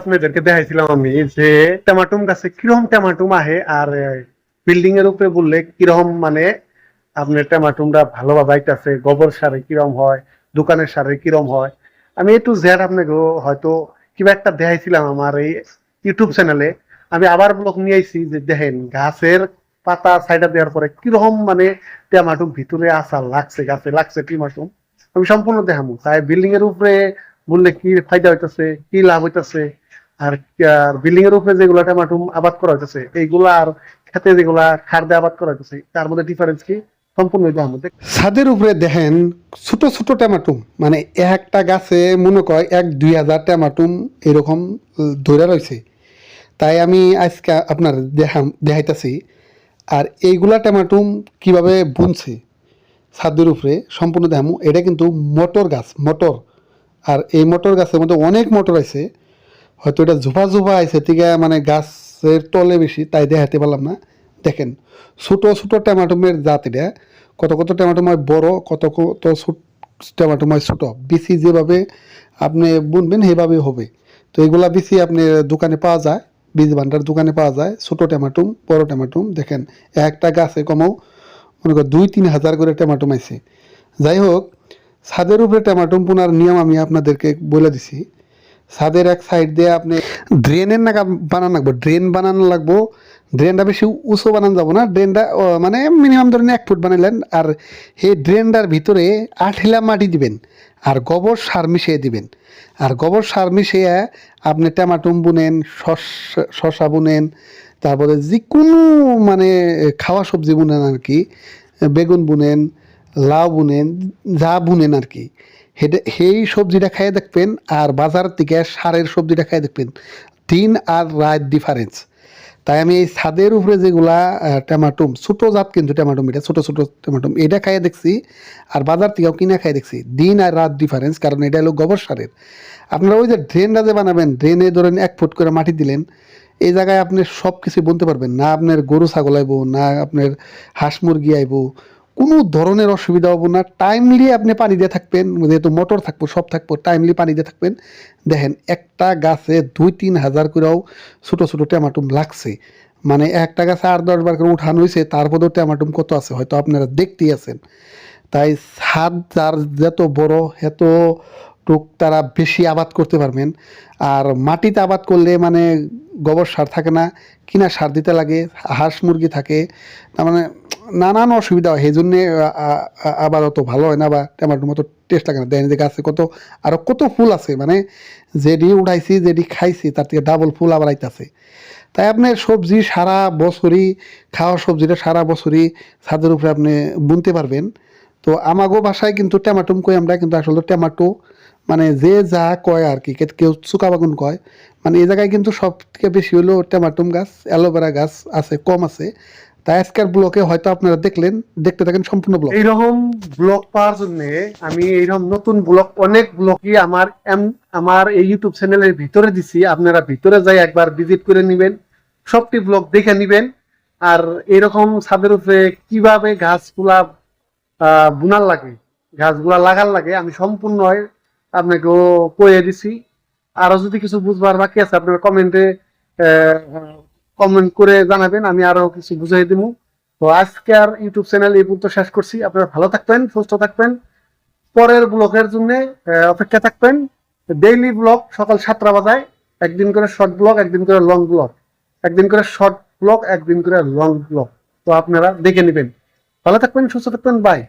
আপনাদেরকে দেখাইছিলাম আমি যে টমাটুম গাছে কীরকম টমাটুম আহে আর বিল্ডিং এর উপরে বললে কীরকম মানে আপনার টমাটুমটা ভালোভাবে আইতাছে, গোবর সারে কিরম হয়, দোকানের সারে কিরম হয়। আমি একটু জেড আপনাকে হয়তো কিবা একটা দেখাইছিলাম আমার এই ইউটিউব চ্যানেলে আমি আবার ব্লগ নিয়ে আইছি যে দেখেন গাছের পাতা সাইডা দেওয়ার পরে কীরকম মানে টমাটুম ভিতরে আসা লাগছে, গাছে লাগছে টমাটুম। আমি সম্পূর্ণ দেখাবো তাই বিল্ডিং এর উপরে বললে কি ফায়দা হইতেছে, কি লাভ হইতেছে? আর বিল্ডিং এর উপরে যেগুলা টমাটুম আবাদ করা হইতেছে, এইগুলা আর খেতে যেগুলা খার দিয়ে আবাদ করা হইতেছে, তার মধ্যে ডিফারেন্স কি? সম্পূর্ণ ছাদের উপরে দেখেন, ছোট ছোট টমাটুম মানে একটা গাছে মনে কয় এক, দুই হাজার টমাটুম এরকম ধরে রয়েছে তাই আমি আজকে আপনার দেখাম দেখাইতেছি, আর এইগুলা টমাটুম কীভাবে বুনছে ছাদের উপরে সম্পূর্ণ দেখামু, এটা কিন্তু মটর গাছ, মটর। আর এই মোটর গাছের মধ্যে অনেক মোটর আছে। হয়তো এটা ঝোপা ঝোপা আছে থেকে মানে গাছের তলে বেশি, তাই দেখাতে পারলাম না। দেখেন, ছোটো ছোটো টমাটোমের জাত এটা। কত কত টমাটোম হয় বড়, কত কত হয় ছোট। বিচি যেভাবে আপনি বুনবেন সেভাবে হবে। তো এগুলা বিচি আপনি দোকানে পাওয়া যায়, বীজ ভান্ডার দোকানে পাওয়া যায়, ছোটো টমাটোম, বড় টমাটোম। দেখেন, একটা গাছে কমাও মনে কর দুই তিন হাজার করে টমাটোম আছে। যাই হোক ছাদের উপরে টমাটোম পোনার নিয়ম আমি আপনাদেরকে বলে দিছি। ছাদের এক সাইড দিয়ে আপনি ড্রেনের নাকা বানানো লাগবো ড্রেন বানানো লাগবো ড্রেনটা বেশি উঁচু বানানো যাব না ড্রেনটা মানে মিনিমাম ধরেন এক ফুট বানাইলেন, আর সেই ড্রেনটার ভিতরে আঠিলা মাটি দিবেন, আর গোবর সার মিশিয়ে দিবেন। আর গোবর সার মিশিয়ে আপনি টমাটম বুনেন শসা বুনেন, তারপরে যে কোনো মানে খাওয়া সবজি বুনেন আর কি, বেগুন বুনেন লাউ বুনেন যা বুনেন আর কি। হেটা সেই সবজিটা খাইয়ে দেখবেন আর বাজার থেকে সারের সবজিটা খাইয়ে দেখবেন। দিন আর রাত ডিফারেন্স তাই আমি এই ছাদের উপরে যেগুলা আহ, ছোটো জাত কিন্তু টমাটুম এটা ছোটো ছোটো টমাটুম এটা খাইয়ে দেখছি আর বাজার থেকেও কিনা খাইয়ে দেখছি। দিন আর রাত ডিফারেন্স কারণ এটা হলো গোবর সারের। আপনারা ওই যে ড্রেনটা যে বানাবেন ড্রেনে ধরেন এক ফুট করে মাটি দিলেন এই জায়গায় আপনি সব কিছু বলতে পারবেন। না আপনার গরু ছাগল আইব না আপনার হাঁস মুরগি আইব কোনো ধরনের অসুবিধা হব না। টাইমলি আপনি পানি দিয়ে থাকবেন, যেহেতু মোটর থাকব, সব থাকব টাইমলি পানি দিয়ে থাকবেন। দেখেন, একটা গাছে দুই তিন হাজার করেও ছোটো ছোটো টমাটুম লাগছে। মানে একটা গাছে আট দশ বার করে উঠানো হয়েছে তারপরেও টমাটুম কত আছে? হয়তো আপনারা দেখতেই আছেন। তাই ছাদ যার যত বড়, এত টুক তারা বেশি আবাদ করতে পারবেন। আর মাটিতে আবাদ করলে মানে গোবর সার থাকে না, কিনা সার দিতে লাগে, হাঁস মুরগি থাকে। তার মানে নানান অসুবিধা হয়। সেই জন্যে আবার অত ভালো হয় না বা টমাটোর মতো টেস্ট লাগে না। দেন যে গাছে কত আরও কত ফুল আছে। মানে যেডি উঠাইছি, যেডি খাইছি, তার থেকে ডাবল ফুল আবার আইতাছে। তাই আপনি সবজি সারা বছরই, খাওয়া সবজিটা সারা বছরই ছাদের উপরে আপনি বুনতে পারবেন। তো আমাগো বাসায় কিন্তু টমাটুম কই আমরা কিন্তু আসলে টমাটো মানে যে যা কয় আর কি কেউ চুকা বাগুন কয়। মানে এই জায়গায় কিন্তু সব থেকে বেশি হলো টমাটুম গাছ, অ্যালোভেরা গাছ আছে, কম আছে। তাই আজকের ব্লকে হয়তো আপনারা দেখলেন, দেখতে থাকেন সম্পূর্ণ ব্লক এইরকম ব্লগ পাওয়ার জন্য আমি এইরকম নতুন ব্লগ অনেক ব্লগই আমার আমার এই ইউটিউব চ্যানেলের ভিতরে দিছি। আপনারা ভিতরে যাই একবার ভিজিট করে নিবেন, সবটি ব্লগ দেখে নিবেন। আর এরকম ছাদের উপরে কীভাবে গাছগুলা বুনার লাগে, গাছগুলা লাগার লাগে, আমি সম্পূর্ণ আপনাকে কয়ে দিছি। আরও যদি কিছু বুঝবার বাকি আছে, আপনার কমেন্টে কমেন্ট করে জানাবেন, আমি আরও কিছু বুঝাই দিব তো আজকে আর ইউটিউব চ্যানেল এই পর্যন্ত শেষ করছি। আপনারা ভালো থাকবেন, সুস্থ থাকবেন। পরের ব্লগের জন্য অপেক্ষা থাকবেন। ডেইলি ব্লগ সকাল সাতটা বাজায়, একদিন করে শর্ট ব্লগ একদিন করে লং ব্লগ একদিন করে শর্ট ব্লগ একদিন করে লং ব্লগ তো আপনারা দেখে নেবেন। ভালো থাকবেন, সুস্থ থাকবেন বাই